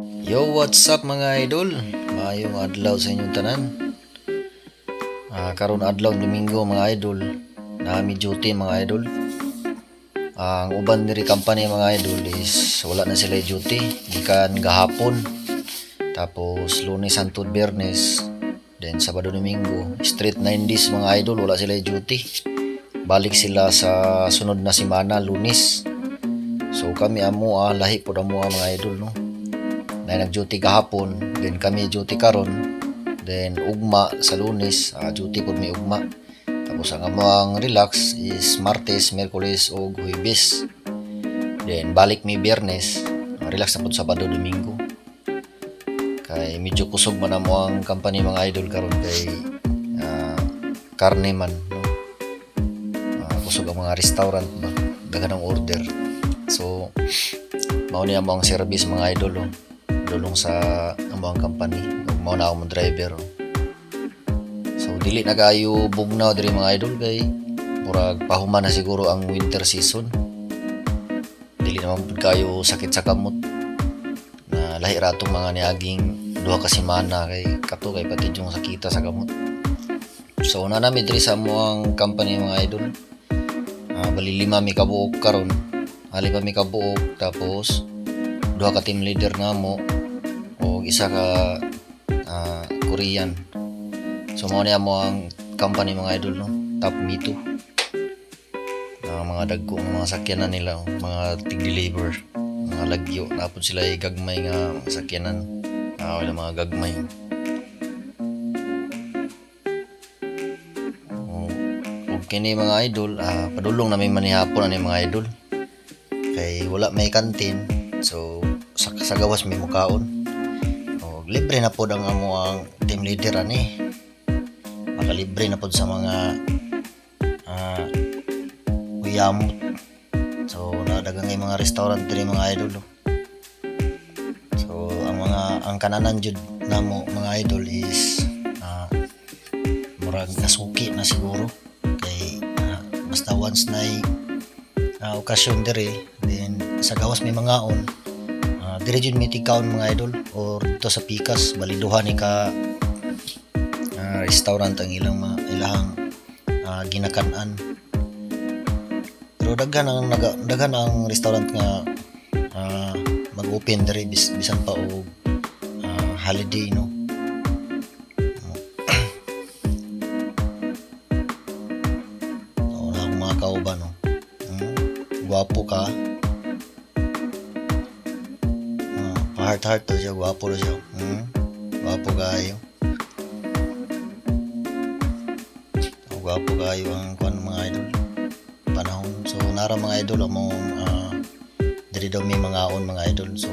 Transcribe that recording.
Yo, what's up mga idol? Maayong adlaw sa inyong tanan. Ah, karon adlaw Domingo mga idol. Nami duty mga idol. ang uban diri company mga idol is wala na sila duty gikan gahapon. Tapos Lunes hangtod Biyernes, then Sabado Domingo, straight 9 days mga idol wala sila duty. Balik sila sa sunod na semana Lunes. So kami amo ah, lahi po amo ah, mga idol no na nag-duty kahapon, then kami duty karon, then ugma sa lunes, ah, duty po may ugma. Tapos ang among relax is Martes, Merkulis o Huwebes. Then balik mi Biyernes, relax na po Sabado, Domingo. Kay medyo kusog man amo ang company mga idol karon kay ah, karne man no. Ah, kusog ang mga restaurant ba, daghan ang order. So mao ni ang service mga idol oh dulong sa among company. Ug mao na ako mong driver. So dili na kayo bugnaw diri mga idol kay murag pahuman na siguro ang winter season. Dili naman kayo sakit sa kamot. Na lahi ra mga niaging duha ka semana kay kato kay pati yung sakita sa kamot. So na namin diri sa among company mga idol. Ah, bali lima mi kabuok karon. Ali pa mi kabuok tapos duha ka team leader nga mo o isa ka ah, Korean. So mao niya mo ang company mga idol no. Top Me Too. Ang mga dagko mga sakyanan nila, oh, mga tig-deliver, mga lagyo, napod sila ay gagmay nga sakyanan. Ah, wala mga gagmay. Kini mga idol, ah, padulong na may manihapon ani mga idol. Kay wala may kantin. So sa, sa gawas may mukaon. Libre na po ang amo ang team leader ani. Makalibre na po sa mga ah uyamot. So nadagang mga restaurant diri mga idol. So ang mga ang kananan jud namo mga idol is ah murag nasuki na siguro kay ah, basta once na uh, okasyon diri then sa gawas may mga on uh, diri jud mga idol or dito sa Pikas baliduhan ni ka ah, restaurant ang ilang mga ilahang ah, ginakanan. Pero daghan ang naga, daghan ang restaurant nga ah, mag-open diri bis, bisan pa og ah, holiday no? Akong mga kauban no? Hmm, gwapo ka Ah, pa-heart-heart to siya, gwapo to siya. Hmm? Gwapo kayo. Gwapo kayo ang kuan mga idol. Panahon. So, nara mga idol, among uh, diri daw may mga on mga idol. So,